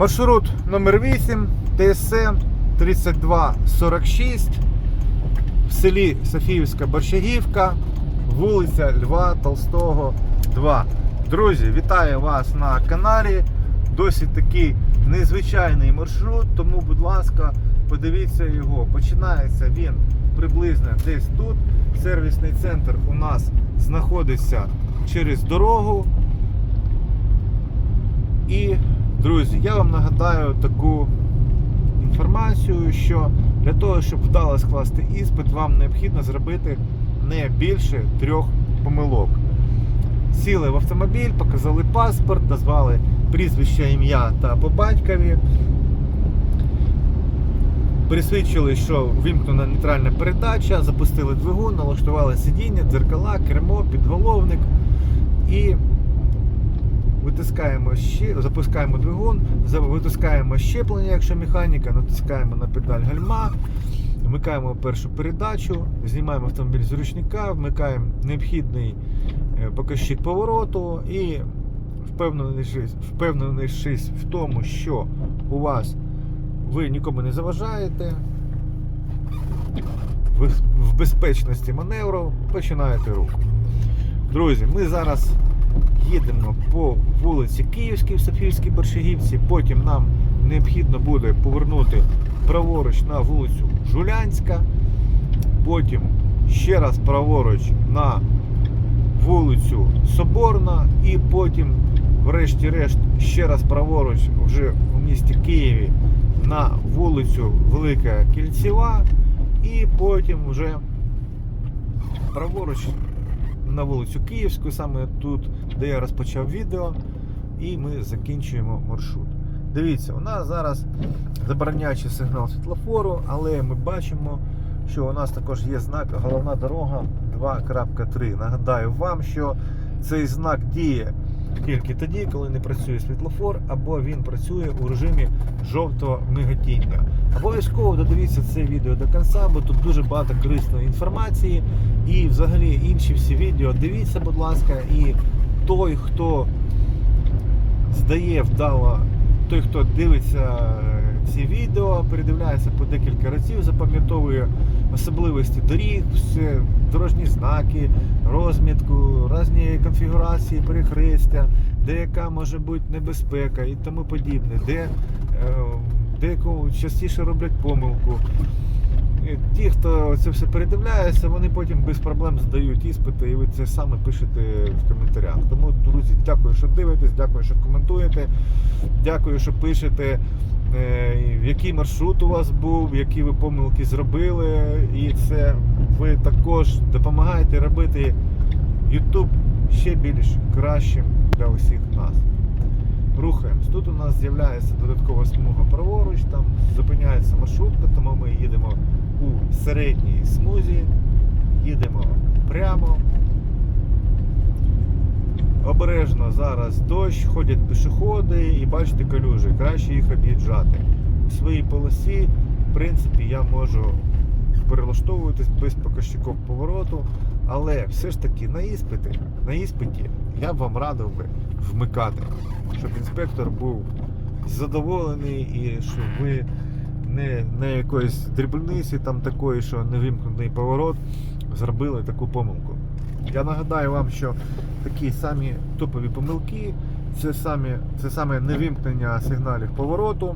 Маршрут номер 8 ТСН 3246 в селі Софіївська Борщагівка, вулиця Льва Толстого, 2. Друзі, вітаю вас на каналі. Досить такий незвичайний маршрут, тому, будь ласка, подивіться його. Починається він приблизно десь тут. Сервісний центр у нас знаходиться через дорогу. І, друзі, я вам нагадаю таку інформацію, що для того, щоб вдало скласти іспит, вам необхідно зробити не більше трьох помилок. Сіли в автомобіль, показали паспорт, назвали прізвище, ім'я та по батькові. Присвідчили, що вимкнена нейтральна передача, запустили двигун, налаштували сидіння, дзеркала, кермо, підголовник і витискаємо ще, запускаємо двигун, витискаємо щеплення, якщо механіка, натискаємо на педаль гальма, вмикаємо першу передачу, знімаємо автомобіль з ручника, вмикаємо необхідний е, показчик повороту і впевненішись, в тому, що у вас ви нікому не заважаєте. В безпечності маневру починаєте рух. Друзі, ми зараз їдемо по вулиці Київській в Софіївській Борщагівці. Потім нам необхідно буде повернути праворуч на вулицю Жулянська. Потім ще раз праворуч на вулицю Соборна. І потім, врешті-решт, ще раз праворуч вже у місті Києві на вулицю Велика Кільцева. І потім вже праворуч на вулицю Київську, саме тут, де я розпочав відео, і ми закінчуємо маршрут. Дивіться, у нас зараз забороняючий сигнал світлофору, але ми бачимо, що у нас також є знак головна дорога 2.3. Нагадаю вам, що цей знак діє тільки тоді, коли не працює світлофор, або він працює у режимі жовтого миготіння. Обов'язково додивіться це відео до кінця, бо тут дуже багато корисної інформації. І взагалі інші всі відео дивіться, будь ласка, і той, хто здає вдало, той, хто дивиться е, ці відео, передивляється по декілька разів, запам'ятовує особливості доріг, дорожні знаки, розмітку, різні конфігурації, перехрестя, де яка може бути небезпека і тому подібне, де, е, де частіше роблять помилку. І Ті, хто це все передивляється, вони потім без проблем здають іспити, і ви це саме пишете в коментарях. Тому, друзі, дякую, що дивитесь, дякую, що коментуєте, дякую, що пишете, е, який маршрут у вас був, які ви помилки зробили. І це ви також допомагаєте робити YouTube ще більш кращим для усіх нас. Рухаємось. Тут у нас з'являється додаткова смуга праворуч, там зупиняється маршрутка, тому ми їдемо у середній смузі, їдемо прямо. Обережно зараз дощ, ходять пішоходи і бачите калюжі, краще їх об'їжджати. У своїй полосі, в принципі, я можу перелаштовуватись без показчиків повороту, але все ж таки на іспиті, на іспиті я б вам радив би вмикати, щоб інспектор був задоволений і щоб ви не на якоїсь дрібниці там такої, що не вимкнений поворот, зробили таку помилку. Я нагадаю вам, що такі самі топові помилки, це, самі, це саме невимкнення сигналів повороту,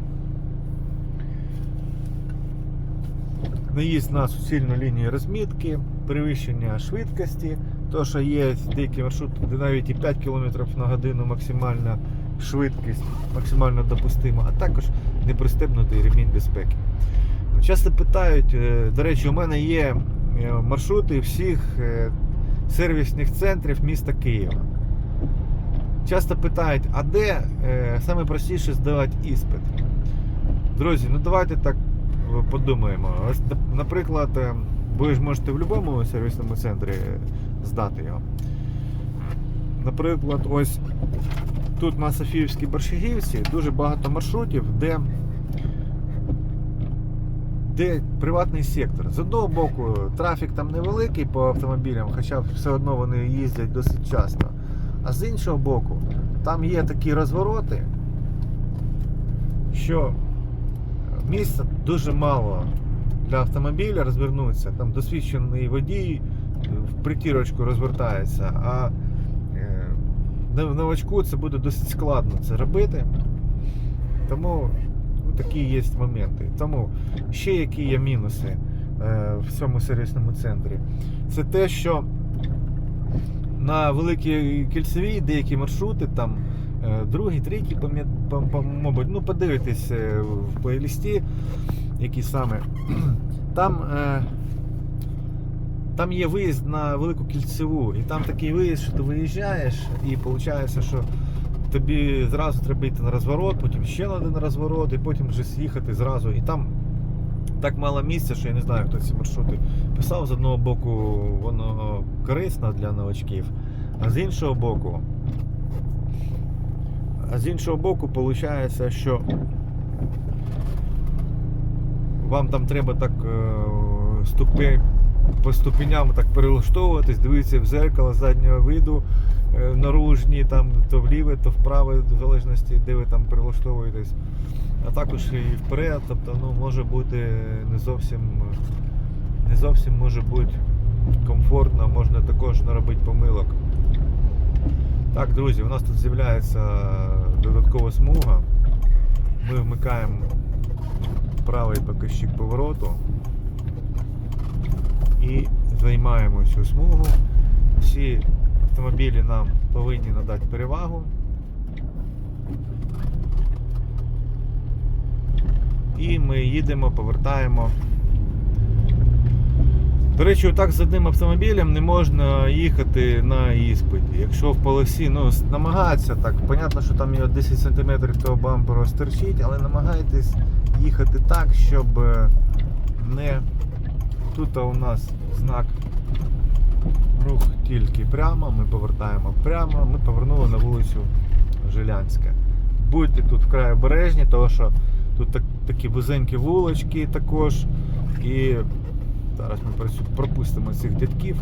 наїзд на суцільну лінію розмітки, перевищення швидкості, то що є деякі маршрути, де навіть і 5 км на годину максимальна швидкість, максимально допустима, а також непристебнутий ремінь безпеки. Часто питають, е, до речі, у мене є е, маршрути всіх е, сервісних центрів міста Києва. Часто питають, а де саме простіше здавати іспит? Друзі, ну давайте так подумаємо. Ось, наприклад, ви ж можете в будь-якому сервісному центрі здати його. Наприклад, ось тут на Софіївській Борщагівці дуже багато маршрутів, де де приватний сектор. З одного боку, трафік там невеликий по автомобілям, хоча все одно вони їздять досить часто. А з іншого боку, там є такі розвороти, що місця дуже мало для автомобіля розвернутися. Там досвідчений водій в притірочку розвертається, а новачку це буде досить складно це робити. Тому ну, такі є моменти. Тому ще які є мінуси е, в цьому сервісному центрі. Це те, що на великій кільцевій деякі маршрути, там е, другий, третій, мабуть, ну подивитесь е, в плейлісті, які саме. Там, е, там є виїзд на велику кільцеву, і там такий виїзд, що ти виїжджаєш, і виходить, що тобі зразу треба йти на розворот, потім ще на один розворот, і потім вже з'їхати зразу. І там так мало місця, що я не знаю, хто ці маршрути писав. З одного боку, воно корисно для новачків, а з іншого боку. А з іншого боку, виходить, що вам там треба так е, ступень, по ступеням так перелаштовуватись, дивитися в зеркало заднього виду, е, наружні, там то вліве, то вправе, в залежності, де ви там перелаштовуєтесь. А також і вперед, тобто ну, може бути не зовсім не зовсім може бути комфортно, можна також наробити помилок. Так, друзі, у нас тут з'являється додаткова смуга. Ми вмикаємо правий показчик повороту і займаємо цю смугу. Всі автомобілі нам повинні надати перевагу. І ми їдемо, повертаємо. До речі, отак з одним автомобілем не можна їхати на іспиті. Якщо в полосі, ну, намагатися так, понятно, що там є 10 см того бамперу стерчить, але намагайтесь їхати так, щоб е, не. Тут у нас знак рух тільки прямо, ми повертаємо прямо, ми повернули на вулицю Жилянська. Будьте тут вкрай обережні, тому що тут так, такі вузенькі вулочки також. І зараз ми пропустимо цих дядьків.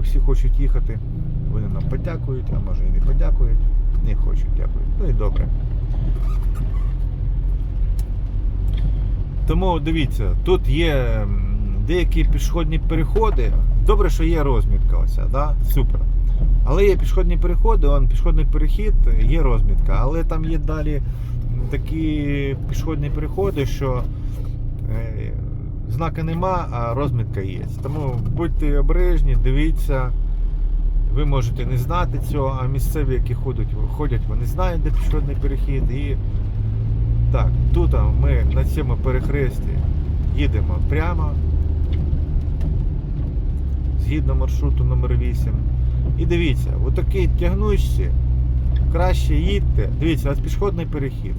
Усі хочуть їхати. Вони нам подякують, а може і не подякують. Не хочуть, дякують. Ну і добре. Тому дивіться, тут є деякі пішохідні переходи. Добре, що є розмітка оця, да? супер. Але є пішохідні переходи, он пішохідний перехід, є розмітка, але там є далі такі пішохідні переходи, що е, знака нема, а розмітка є. Тому будьте обережні, дивіться. Ви можете не знати цього, а місцеві, які ходять, ходять, вони знають, де пішохідний перехід. І так, тут ми на цьому перехресті їдемо прямо. Згідно маршруту номер 8. І дивіться, в такій тягнучці краще їдьте. Дивіться, ось пішохідний перехід.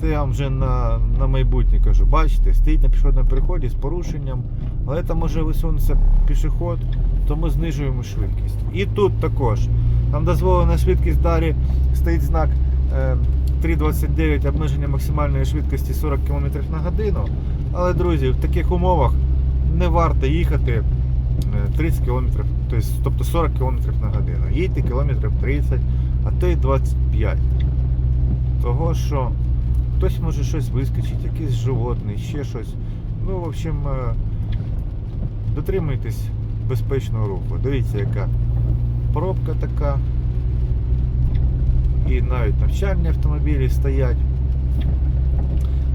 Це я вам вже на, на майбутнє кажу. Бачите, стоїть на пішохідному переході з порушенням, але там може висунутися пішохід, то ми знижуємо швидкість. І тут також. Нам дозволена швидкість далі стоїть знак е, 3.29 обмеження максимальної швидкості 40 км на годину. Але, друзі, в таких умовах не варто їхати е, 30 км, тобто, тобто 40 км на годину. Їдьте кілометрів 30, а то й 25. Того, що хтось може щось вискочить, якийсь животний, ще щось. Ну, в общем, е, дотримуйтесь безпечного руху. Дивіться, яка пробка така. І навіть навчальні автомобілі стоять.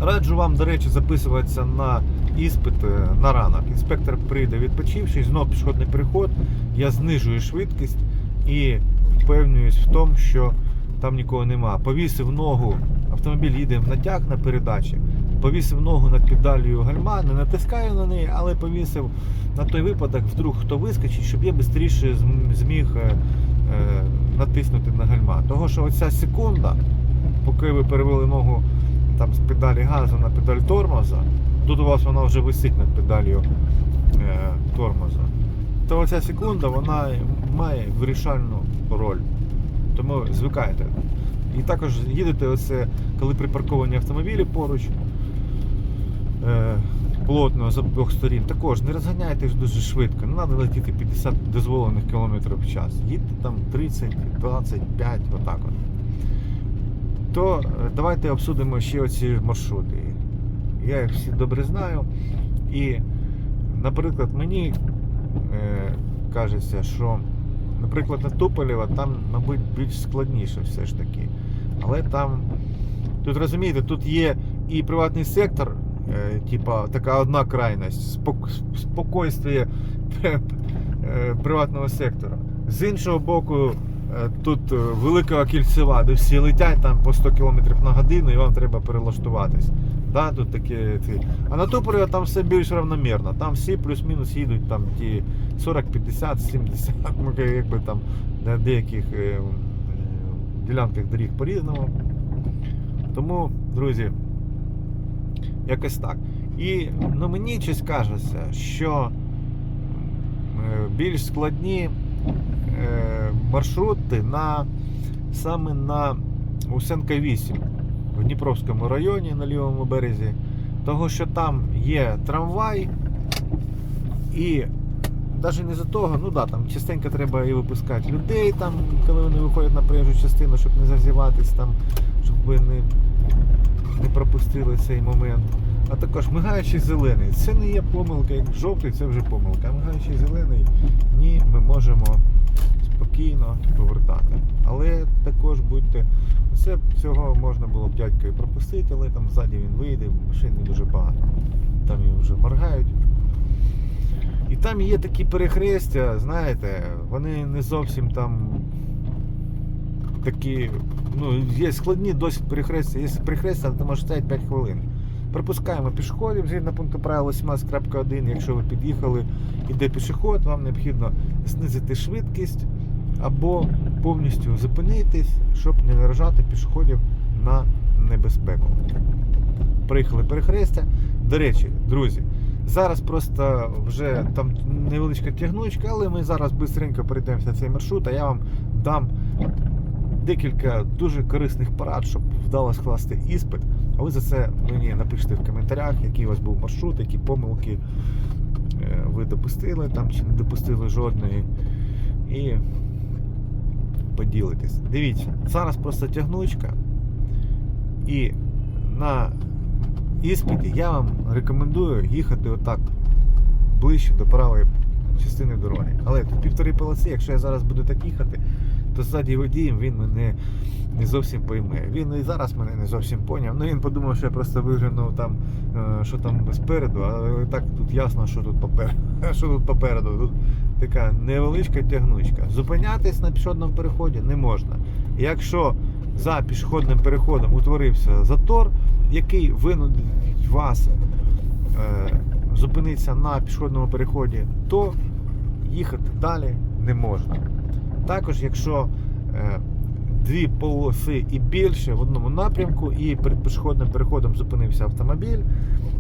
Раджу вам, до речі, записуватися на іспит е, на ранок. Інспектор прийде відпочивши, знов пішохідний переход, я знижую швидкість і впевнююсь в тому, що там нікого нема. Повісив ногу, автомобіль їде в натяг на передачі, повісив ногу над педалью гальма, не натискаю на неї, але повісив на той випадок, вдруг хто вискочить, щоб я швидше зміг е, е, натиснути на гальма. Того, що оця секунда, поки ви перевели ногу там, з педалі газу на педаль тормоза, тут у вас вона вже висить над педалью е, тормоза, то оця секунда вона має вирішальну роль. Тому звикайте. І також їдете оце, коли припарковані автомобілі поруч. Е, плотно з обох сторін. Також не розганяйтесь дуже швидко. Не треба летіти 50 дозволених кілометрів в час. Їдьте там 30, 25, отак от. то е, давайте обсудимо ще оці маршрути. Я їх всі добре знаю. І, наприклад, мені е, кажеться, що, наприклад, на Туполєва там, мабуть, більш складніше все ж таки. Але там, тут розумієте, тут є і приватний сектор, е, типа така одна крайність, спок, спокойствие приватного сектора. З іншого боку, е, тут е, велика кільцева, де всі летять там по 100 км на годину і вам треба перелаштуватись. Да, тут таке, ці. А на Туполєва там все більш равномірно. Там всі плюс-мінус їдуть там ті 40, 50, 70, ну, якби там на деяких е, е, ділянках доріг по-різному. Тому, друзі, якось так. І ну, мені щось кажеться, що е, більш складні е, маршрути на саме на Усенка 8 в Дніпровському районі на лівому березі, того що там є трамвай, і навіть не за того, ну да, там частенько треба і випускати людей, там, коли вони виходять на проїжджу частину, щоб не зазіватись, там, щоб ви не, не пропустили цей момент. А також мигаючий зелений. Це не є помилка, як жовтий, це вже помилка. А мигаючий зелений, спокійно повертати. Але також будьте. Це цього можна було б дядькою пропустити, але там ззаді він вийде, машин не дуже багато. Там її вже моргають. І там є такі перехрестя, знаєте, вони не зовсім там такі, ну, є складні досить перехрестя. Є перехрестя, де може стояти 5 хвилин. Пропускаємо пішоходів згідно пункту правил 18.1. Якщо ви під'їхали, іде пішоход, вам необхідно знизити швидкість або повністю зупинитись, щоб не наражати пішоходів на небезпеку. Приїхали перехрестя. До речі, друзі, зараз просто вже там невеличка тягнучка, але ми зараз швидко перейдемося цей маршрут, а я вам дам декілька дуже корисних порад, щоб вдало скласти іспит. А ви за це мені напишіть в коментарях, який у вас був маршрут, які помилки е, ви допустили там чи не допустили жодної. І поділитесь. Дивіться, зараз просто тягнучка. І на іспиті я вам рекомендую їхати отак ближче до правої частини дороги. Але тут півтори полоси, якщо я зараз буду так їхати, то ззаді водієм він мене не зовсім пойме. Він і зараз мене не зовсім поняв. Ну він подумав, що я просто виглянув там, е, що там спереду, але так тут ясно, що тут попереду. Що тут попереду. Тут така невеличка тягнучка. Зупинятись на пішохідному переході не можна. Якщо за пішохідним переходом утворився затор, який винудить вас е, зупинитися на пішохідному переході, то їхати далі не можна. Також, якщо е, дві полоси і більше в одному напрямку, і перед пішохідним переходом зупинився автомобіль,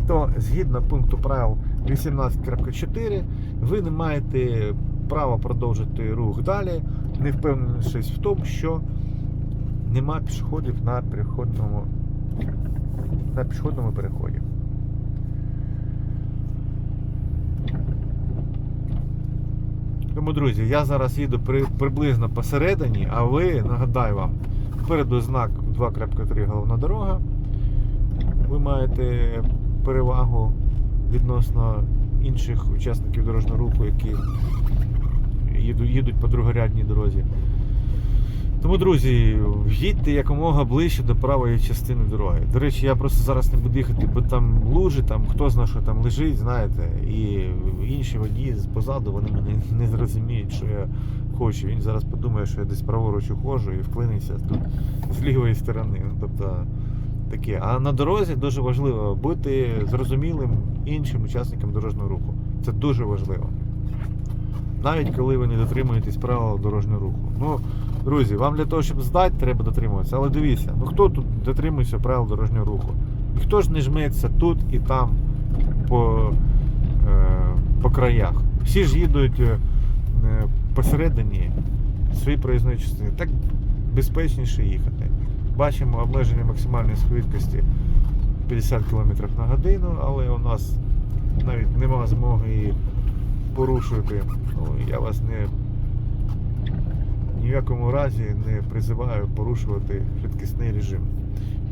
то згідно пункту правил 18.4 ви не маєте права продовжити рух далі, не впевненішись в тому, що нема пішоходів на переходному, на пішохідному переході. Тому, друзі, я зараз їду при, приблизно посередині, а ви, нагадаю вам, попереду знак 2.3 головна дорога. Ви маєте перевагу відносно інших учасників дорожнього руху, які їдуть, по другорядній дорозі. Тому, друзі, їдьте якомога ближче до правої частини дороги. До речі, я просто зараз не буду їхати, бо там лужи, там хто знає, що там лежить, знаєте, і інші водії позаду вони мене не зрозуміють, що я хочу. Він зараз подумає, що я десь праворуч ухожу і вклиниться тут з лівої сторони. Ну, тобто таке. А на дорозі дуже важливо бути зрозумілим іншим учасникам дорожнього руху. Це дуже важливо. Навіть коли ви не дотримуєтесь правил дорожнього руху. Ну, друзі, вам для того, щоб здати, треба дотримуватися. Але дивіться, ну хто тут дотримується правил дорожнього руху? Ніхто ж не жметься тут і там по, е, по краях. Всі ж їдуть е, посередині своєї проїзної частини. Так безпечніше їхати. Бачимо обмеження максимальної швидкості 50 км на годину, але у нас навіть нема змоги її порушувати. Ну, я вас не ні в якому разі не призиваю порушувати швидкісний режим.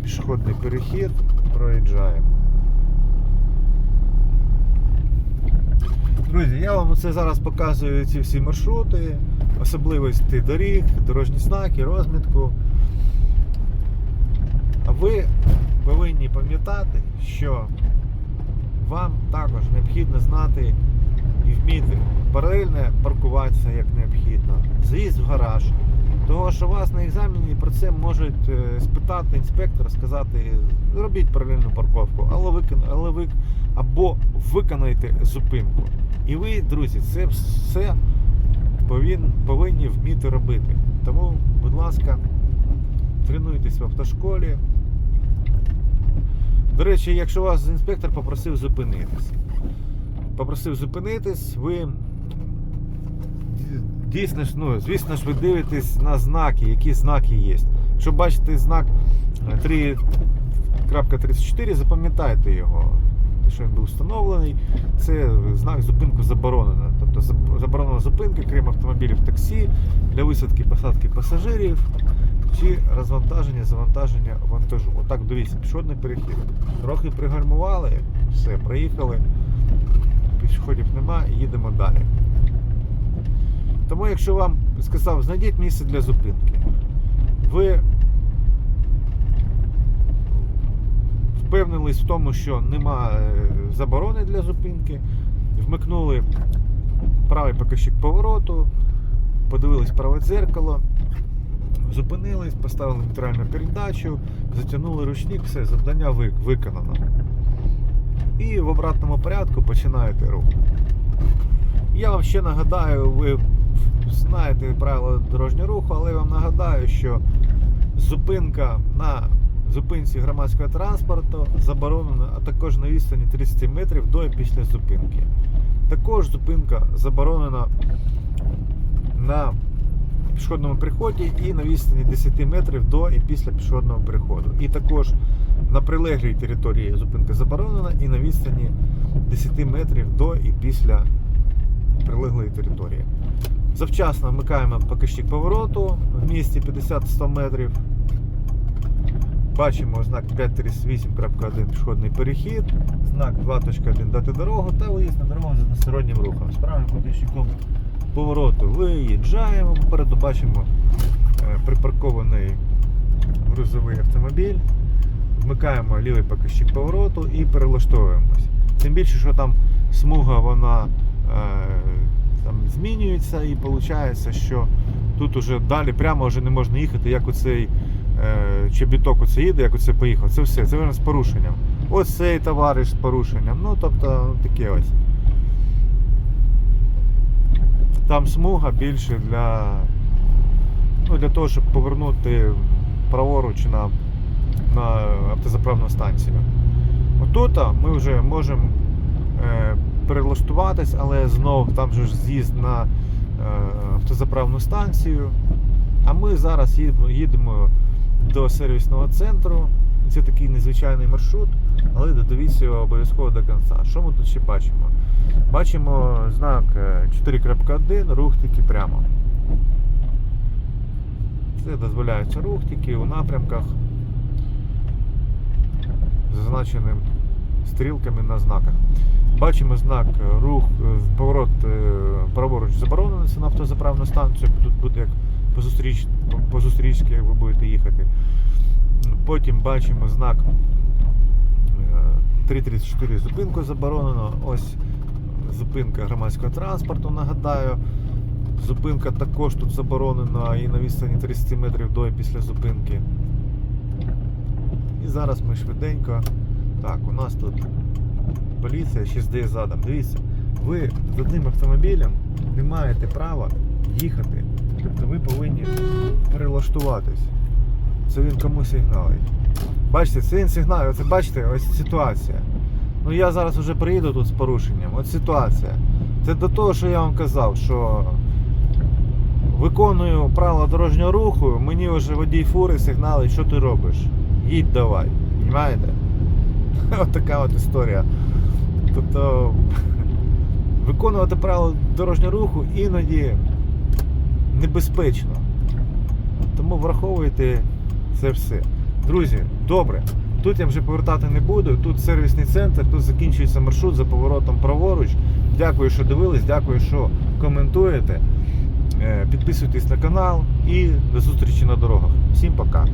пішохідний перехід, проїжджаємо. Друзі, я вам це зараз показую ці всі маршрути, особливості доріг, дорожні знаки, розмітку. Ви повинні пам'ятати, що вам також необхідно знати і вміти паралельно паркуватися як необхідно, заїзд в гараж. Того, що вас на екзамені про це можуть е, спитати інспектор, сказати, зробіть паралельну парковку, але викон, але ви або виконайте зупинку. І ви, друзі, це все повин, повинні вміти робити. Тому, будь ласка, тренуйтесь в автошколі. До речі, якщо вас інспектор попросив зупинитись, попросив зупинитись, ви дійсно ж, ну, звісно ж, ви дивитесь на знаки, які знаки є. Якщо бачите знак е, 3.34, запам'ятайте його. Що він був встановлений, це знак зупинку заборонено. Тобто заборонена зупинка, крім автомобілів таксі, для висадки посадки пасажирів чи розвантаження, завантаження вантажу. Отак дивіться, пішохідний перехід. Трохи пригальмували, все, проїхали, пішоходів нема, їдемо далі. Тому, якщо вам сказав, знайдіть місце для зупинки, ви впевнились в тому, що нема е, заборони для зупинки, вмикнули правий показчик повороту, подивились праве дзеркало, зупинились, поставили нейтральну передачу, затягнули ручник, все, завдання виконано. І в обратному порядку починаєте рух. Я вам ще нагадаю, ви знаєте правила дорожнього руху, але я вам нагадаю, що зупинка на зупинці громадського транспорту заборонена, а також на відстані 30 метрів до і після зупинки. Також зупинка заборонена на пішохідному переході і на відстані 10 метрів до і після пішохідного переходу. І також на прилеглій території зупинка заборонена і на відстані 10 метрів до і після прилеглої території. Завчасно вмикаємо показчик повороту в місті 50-100 метрів. Бачимо знак 538.1 пішохідний перехід, знак 2.1 дати дорогу та виїзд на дорогу з одностороннім рухом. З правим показчиком повороту виїжджаємо, попереду бачимо е, припаркований грузовий автомобіль. Вмикаємо лівий показчик повороту і перелаштовуємось. Тим більше, що там смуга вона е, там змінюється і виходить, що тут уже далі прямо вже не можна їхати, як оцей е, чобіток оце їде, як оце поїхав. Це все, це з порушенням. Ось цей товариш з порушенням. Ну, тобто, таке ось. Там смуга більше для, ну, для того, щоб повернути праворуч на, на автозаправну станцію. Отут ми вже можемо е, перелаштуватись, але знову там же ж з'їзд на е, автозаправну станцію. А ми зараз їдемо, до сервісного центру. Це такий незвичайний маршрут, але додивіться його обов'язково до кінця. Що ми тут ще бачимо? Бачимо знак е, 4.1, рух тільки прямо. Це дозволяється рух тільки у напрямках, зазначеним стрілками на знаках. Бачимо знак е, рух, е, поворот е, праворуч заборонений, на автозаправну станцію. Тут буде як по зустріч, по, по зустрічці, як ви будете їхати. Потім бачимо знак е, 3.34 зупинку заборонено. Ось зупинка громадського транспорту, нагадаю. Зупинка також тут заборонена і на відстані 30 метрів до і після зупинки. І зараз ми швиденько. Так, у нас тут поліція ще здає задом. Дивіться, ви з одним автомобілем не маєте права їхати. Тобто ви повинні перелаштуватись. Це він комусь сигналить. Бачите, це він сигналить, оце бачите, ось ситуація. Ну я зараз вже приїду тут з порушенням. От ситуація. Це до того, що я вам казав, що виконую правила дорожнього руху, мені вже водій фури сигналить, що ти робиш. Їдь давай. Понимаєте? От така от історія. Тобто виконувати правила дорожнього руху іноді небезпечно. Тому враховуйте це все. Друзі, добре. Тут я вже повертати не буду. Тут сервісний центр, тут закінчується маршрут за поворотом праворуч. Дякую, що дивились, дякую, що коментуєте. Е, Підписуйтесь на канал і до зустрічі на дорогах. Всім пока.